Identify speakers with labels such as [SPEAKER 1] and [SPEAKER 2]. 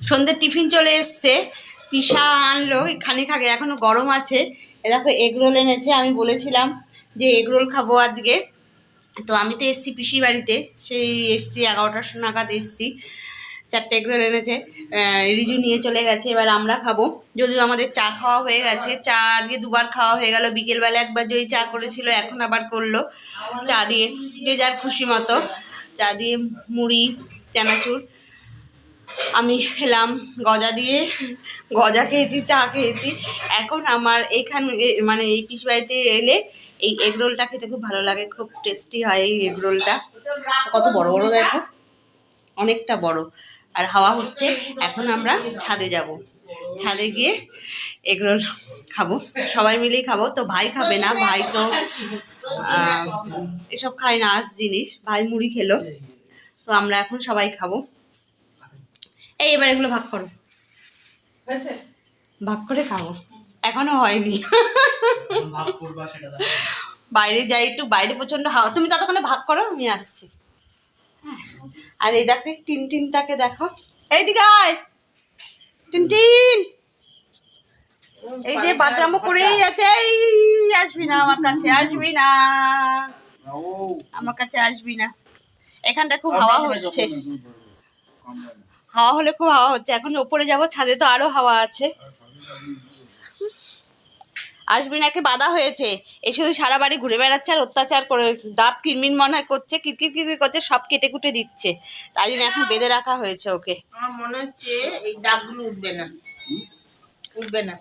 [SPEAKER 1] সন্ধ্যের টিফিন চলে এসছে। পিসা আনলো, খানিক আগে, এখনও গরম আছে। এ দেখো, এগ রোল এনেছে, আমি বলেছিলাম যে এগ রোল খাব আজকে। তো আমি তো এসছি পিসির বাড়িতে, সেই এসছি এগারোটার সময় নাগাদ এসছি। চারটে এগ রোল এনেছে রিজু নিয়ে চলে গেছে, এবার আমরা খাব। যদিও আমাদের চা খাওয়া হয়ে গেছে, চা আজকে দুবার খাওয়া হয়ে গেল, বিকেলবেলা একবার জয়ী চা করেছিল, এখন আবার করল। চা দিয়ে যে যার খুশি মতো। চা দিয়ে মুড়ি, চানাচুর। আমি খেলাম গজা দিয়ে। গজা খেয়েছি, চা খেয়েছি। এখন আমার এখান মানে এই পিস বাড়িতে এলে এই এগ রোলটা খেতে খুব ভালো লাগে, খুব টেস্টি হয় এই এগ রোলটা। কত বড় বড় দেখো, অনেকটা বড়। আর হাওয়া হচ্ছে, এখন আমরা ছাদে যাব। ছাদে গিয়ে এগ রোল খাব। সবাই মিলেই খাব। তো ভাই খাবে না ভাই তো এসব খায় না আস জিনিস। ভাই মুড়ি খেলো। তো আমরা এখন সবাই খাব। এই এবার এগুলো ভাগ করো। ভাগ করে খাব। এখনও হয়নি। বাইরে যাই একটু বাইরে প্রচণ্ড হাওয়া। তুমি ততক্ষণে ভাগ করো আমি আসছি। আর এই দেখো টিন টিনটাকে দেখো এইদিকে আয়। টিন টিন এই যে বাদরাম করেই যাচ্ছে এই আসবি না আমার কাছে আসবি না। আমার কাছে আসবি না। এখানটা খুব হাওয়া হচ্ছে। হাওয়া হলে খুব হাওয়া হচ্ছে। এখন ওপরে যাব ছাদে তো আরও হাওয়া আছে। আশবিনাকে বাধা হয়েছে? এ শুধু সারা বাড়ি ঘুরে বেড়াচ্ছে আর অত্যাচার করে দাঁত কিরমিন মনে হয় করছে কিরকির কিরকির করছে সব কেটে কুটে দিচ্ছে। তাই জন্য এখন বেঁধে রাখা হয়েছে ওকে।
[SPEAKER 2] আমার মনে হচ্ছে এই দাগগুলো উঠবে না। উঠবে না।